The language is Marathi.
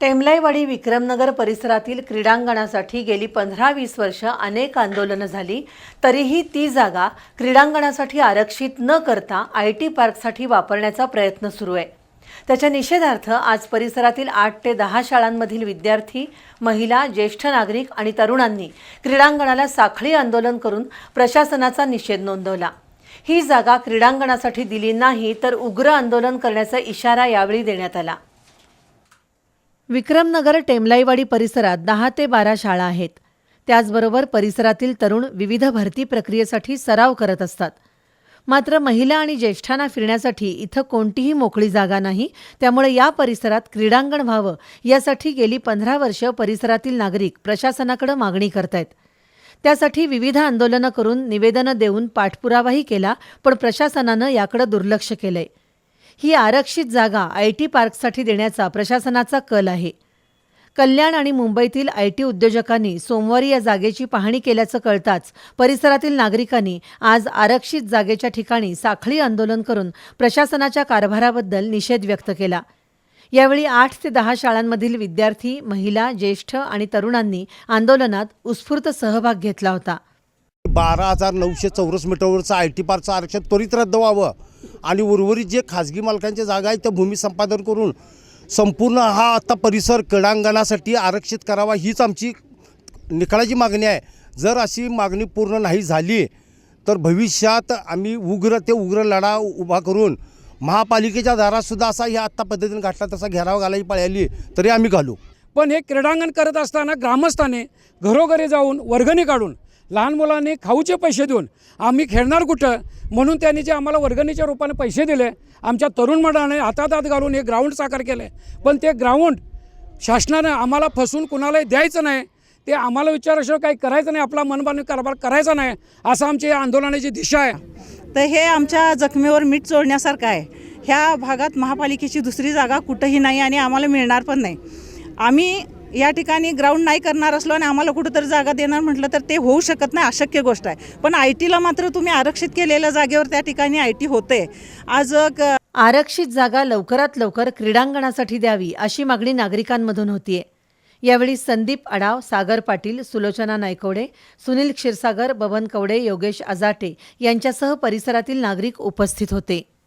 टेमलाईवाडी विक्रमनगर परिसरातील क्रीडांगणासाठी गेली पंधरा वीस वर्ष अनेक आंदोलनं झाली तरीही ती जागा क्रीडांगणासाठी आरक्षित न करता आय टी पार्कसाठी वापरण्याचा प्रयत्न सुरू आहे. त्याच्या निषेधार्थ आज परिसरातील आठ ते दहा शाळांमधील विद्यार्थी महिला ज्येष्ठ नागरिक आणि तरुणांनी क्रीडांगणाला साखळी आंदोलन करून प्रशासनाचा निषेध नोंदवला. ही जागा क्रीडांगणासाठी दिली नाही तर उग्र आंदोलन करण्याचा इशारा यावेळी देण्यात आला. विक्रमनगर टेमलाईवाडी परिसरात दहा ते बारा शाळा आहेत. त्याचबरोबर परिसरातील तरुण विविध भरती प्रक्रियेसाठी सराव करत असतात. मात्र महिला आणि ज्येष्ठांना फिरण्यासाठी इथं कोणतीही मोकळी जागा नाही. त्यामुळे या परिसरात क्रीडांगण व्हावं यासाठी गेली पंधरा वर्ष परिसरातील नागरिक प्रशासनाकडे मागणी करतायत. त्यासाठी विविध आंदोलनं करून निवेदनं देऊन पाठपुरावाही केला पण प्रशासनानं याकडे दुर्लक्ष केलंय. ही आरक्षित जागा आय टी पार्कसाठी देण्याचा प्रशासनाचा कल आहे. कल्याण आणि मुंबईतील आय टी उद्योजकांनी सोमवारी या जागेची पाहणी केल्याचं कळताच परिसरातील नागरिकांनी आज आरक्षित जागेच्या ठिकाणी साखळी आंदोलन करून प्रशासनाच्या कारभाराबद्दल निषेध व्यक्त केला. यावेळी आठ ते दहा शाळांमधील विद्यार्थी महिला ज्येष्ठ आणि तरुणांनी आंदोलनात उत्स्फूर्त सहभाग घेतला होता. बारा हजार नऊशे चौरस मीटरवरचं आय टी पार्कचं आरक्षण त्वरित रद्द व्हावं. आणि उर्वरित जे खाजगी मालकांच्या जागा आहेत त्या भूमी संपादन करून संपूर्ण हा आता परिसर क्रीडांगणासाठी आरक्षित करावा हीच आमची निकालाची मागणी आहे. जर अशी मागणी पूर्ण नाही झाली तर भविष्यात आम्ही उग्र ते उग्र लढा उभा करून महापालिकेच्या दारातसुद्धा असा ह्या आत्ता पद्धतीने घातला तसा घेराव घालायची पळाली तरी आम्ही घालू. पण हे क्रीडांगण करत असताना ग्रामस्थाने घरोघरी जाऊन वर्गणी काढून लहान मुलांनी खाऊचे पैसे देऊन आम्ही खेळणार कुठं? म्हणून त्यांनी जे आम्हाला वर्गणीच्या रूपाने पैसे दिले आमच्या तरुण मंडळाने हातात हात घालून हे ग्राउंड साकार केले. पण ते ग्राउंड शासनानं आम्हाला फसून कुणालाही द्यायचं नाही. ते आम्हाला विचारल्याशिवाय काही करायचं नाही. आपला मनमानी कारभार करायचा नाही. असं आमची या आंदोलनाची दिशा आहे. तर हे आमच्या जखमेवर मीठ चोळण्यासारखं आहे. ह्या भागात महापालिकेची दुसरी जागा कुठंही नाही आणि आम्हाला मिळणार पण नाही. आम्ही या ठिकाणी ग्राउंड नाही करणार असलो आणि आम्हाला कुठंतरी जागा देणार म्हटलं तर ते होऊ शकत नाही अशक्य गोष्ट आहे. पण आय टीला मात्र तुम्ही आरक्षित केलेल्या जागेवर त्या ठिकाणी आय टी होते. आज क- आरक्षित जागा लवकरात लवकर क्रीडांगणासाठी द्यावी अशी मागणी नागरिकांमधून होतीये. यावेळी संदीप अडाव सागर पाटील सुलोचना नायकवडे सुनील क्षीरसागर बबन कवडे योगेश अजाटे यांच्यासह परिसरातील नागरिक उपस्थित होते.